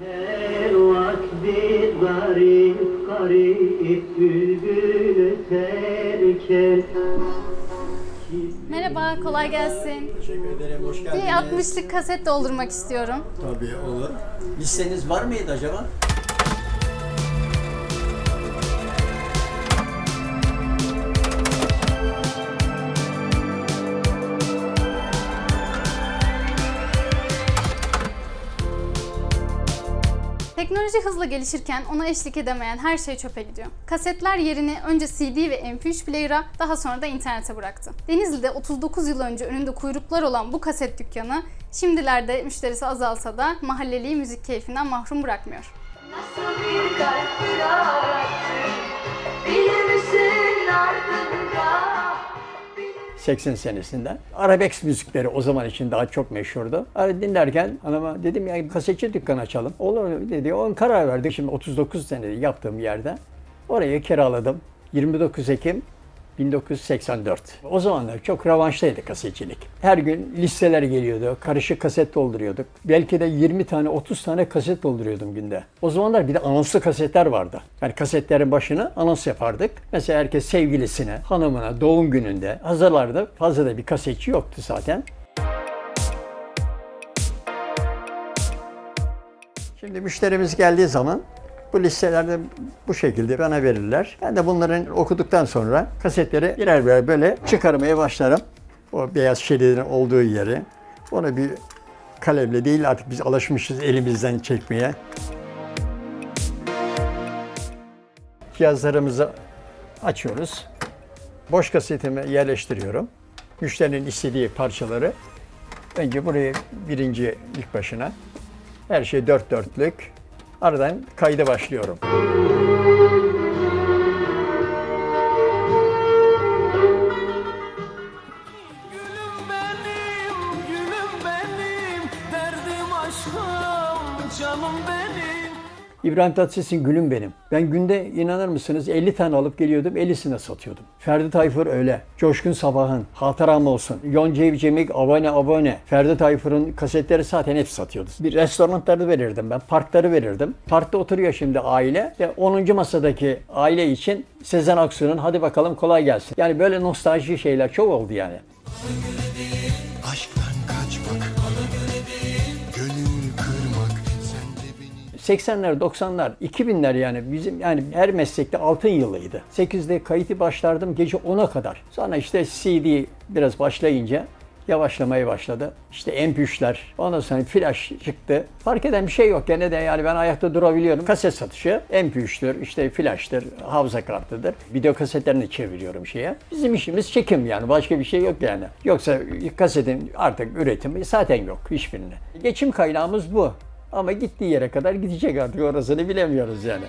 Her vakti garip garip bülbül öterken Merhaba, kolay gelsin. Teşekkür ederim, hoş Bir geldiniz. 60'lık kaset doldurmak istiyorum. Tabii olur. Listeniz var mıydı acaba? Teknoloji hızla gelişirken ona eşlik edemeyen her şey çöpe gidiyor. Kasetler yerini önce CD ve MP3 player'a daha sonra da internete bıraktı. Denizli'de 39 yıl önce önünde kuyruklar olan bu kaset dükkanı şimdilerde müşterisi azalsa da mahalleliyi müzik keyfinden mahrum bırakmıyor. Nasıl bir kalp bıraktın 80 senesinden. Arabesk müzikleri o zaman için daha çok meşhurdu. Ara dinlerken hanıma dedim ya kasetçi dükkan açalım. Olur dedi. On karar verdik. Şimdi 39 senedir yaptığım yerde. Orayı kiraladım. 29 Ekim 1984. O zamanlar çok revanştaydı kasetçilik. Her gün listeler geliyordu. Karışık kaset dolduruyorduk. Belki de 20 tane 30 tane kaset dolduruyordum günde. O zamanlar bir de anonslu kasetler vardı. Yani kasetlerin başına anons yapardık. Mesela herkes sevgilisine, hanımına, doğum gününde hazırlardı. Fazla da bir kasetçi yoktu zaten. Şimdi müşterimiz geldiği zaman bu listelerde bu şekilde bana verirler. Ben de bunların okuduktan sonra kasetleri birer birer böyle çıkarmaya başlarım. O beyaz şeridin olduğu yeri. Onu bir kalemle değil artık biz alışmışız elimizden çekmeye. Cihazlarımızı açıyoruz. Boş kasetimi yerleştiriyorum. Müşterinin istediği parçaları önce buraya birinci ilk başına her şey dört dörtlük. Aradan kayda başlıyorum. Gülüm benim, gülüm benim, derdim aşkım, canım benim. İbrahim Tatlıses'in Gülüm Benim. Ben günde inanır mısınız 50 tane alıp geliyordum 50'sine satıyordum. Ferdi Tayfur öyle. Coşkun Sabah'ın Hatıram Olsun. Yonca Evcimik Abone Abone. Ferdi Tayfur'un kasetleri zaten hep satıyordu. Bir restoranları verirdim ben. Parkları verirdim. Parkta oturuyor şimdi aile. Ve 10. masadaki aile için Sezen Aksu'nun hadi bakalım kolay gelsin. Yani böyle nostalji şeyler çok oldu yani. Aşktan 80'ler, 90'lar, 2000'ler yani bizim yani her meslekte altın yılıydı. 8'de kayıtı başlardım gece 10'a kadar. Sonra işte CD biraz başlayınca yavaşlamaya başladı. İşte MP3'ler, ondan sonra flash çıktı. Fark eden bir şey yok gene de yani ben ayakta durabiliyorum. Kaset satışı, MP3'tür, işte flash'tır, hafıza kartıdır. Video kasetlerini çeviriyorum şeye. Bizim işimiz çekim yani başka bir şey yok yani. Yoksa kasetin artık üretimi zaten yok hiçbirine. Geçim kaynağımız bu. Ama gittiği yere kadar gidecek artık orasını bilemiyoruz yani.